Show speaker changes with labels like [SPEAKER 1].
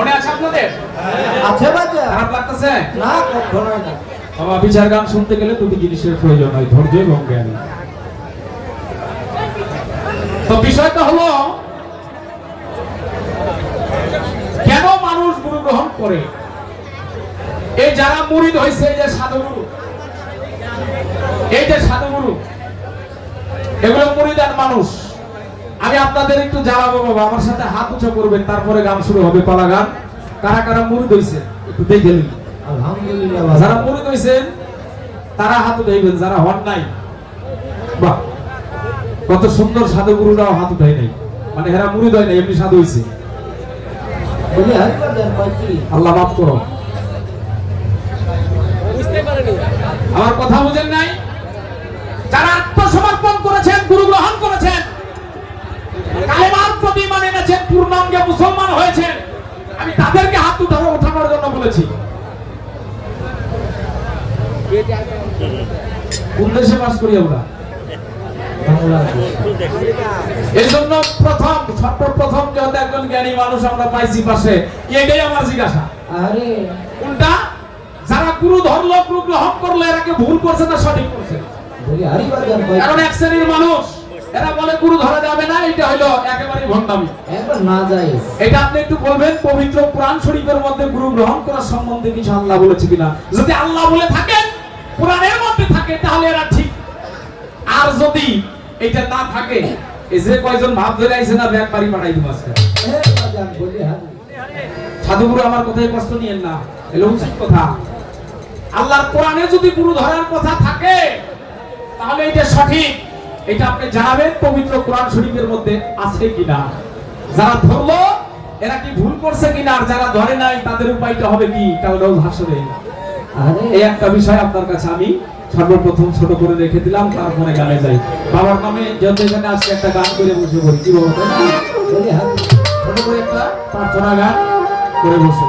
[SPEAKER 1] মনে আছে আপনাদের?
[SPEAKER 2] আছে বাচ্চা
[SPEAKER 1] খারাপ লাগতেছে?
[SPEAKER 2] না কখনো না।
[SPEAKER 1] বাবা বিচার গান শুনতে গেলে দুটি জিনিসের প্রয়োজন হয় ধৈর্য এবং জ্ঞান। তো বিষয়টা হলো কেন মানুষ গুরু গ্রহণ করে? এই যারা মুরিদ হয়েছে এই যে সাধুগুরু এই যে সাধুগুরু এগুলো মুরিদার মানুষ। আমি আপনাদের একটু জানাব বাবা আমার সাথে হাত উঁচু করবেন তারপরে গান শুরু হবে পালা গান। কারা কারা মুরিদ হয়েছে একটু দেখে নিন।
[SPEAKER 2] আলহামদুলিল্লাহ
[SPEAKER 1] যারা মুরিদ হয়েছেন তারা হাত উঠাইবেন যারা হন নাই। বাহ কত সুন্দর সাধু গুরুরাও হাত উঠাই নাই। মানে এরা মুরিদ হয় নাই এমনি সাধু
[SPEAKER 2] কয়টি
[SPEAKER 1] আল্লাহ মাফ করো। আমার কথা বুঝেন নাই? যারা আত্মসমর্পণ করেছেন গুরু গ্রহণ করেছেন কালেমার প্রতি মানে এনেছেন পূর্ণাঙ্গে মুসলমান হয়েছেন আমি তাদেরকে হাত উঠানো ওঠানোর জন্য বলেছি। কোন দেশে বাস করি আমরা।
[SPEAKER 2] বাংলাদেশ
[SPEAKER 1] এই জন্য প্রথম সর্বপ্রথম যত একজন জ্ঞানী মানুষ আমরা পাইছি পাশে এটাই আমার জিজ্ঞাসা।
[SPEAKER 2] আরে।
[SPEAKER 1] কোনটা যারা গুরু ধরলো গুরু গ্রহণ করল এরা কি ভুল করছে না সঠিক করছে?
[SPEAKER 2] বলি
[SPEAKER 1] কারণ এক শ্রেণির মানুষ এরা বলে গুরু ধরা যাবে না এটা হলো একেবারে ভণ্ডামি
[SPEAKER 2] না
[SPEAKER 1] এটা আপনি একটু বলবেন পবিত্র কোরআন শরীফের মধ্যে গুরু গ্রহণ করার সম্বন্ধে কিছু আল্লাহ বলেছে কিনা? যদি আল্লাহ বলে থাকেন কোরআনের মধ্যে থাকে তাহলে এরা ঠিক। আর যদি এটা না থাকে এই যে কয়জন ভাব ধরে আইছে না ব্যাগ বাড়ি পাঠাই দিব আজকে। সাধুগুরু আমার কথায় কষ্ট নিয়েন না এলো উচিত কথা। আল্লাহর কোরআনে যদি গুরু ধরার কথা থাকে তাহলে এটা সঠিক। এটা আপনি জানাবেন পবিত্র কোরআন শরীফের মধ্যে আছে কিনা। যারা ধরলো এরা কি ভুল করছে কিনা? আর যারা ধরে নাই তাদের উপায়টা হবে কি? তাহলে হাসরে এই একটা বিষয় আপনার কাছে আমি সর্বপ্রথম ছোট করে রেখে দিলাম তারপরে গানে যাই। বাবার নামে যত এখানে আজকে একটা গান করে বসে পড়ি। কি বাবা তাই না?
[SPEAKER 2] বলি হারি
[SPEAKER 1] ছোট করে একটা প্রার্থনা গান করে বসে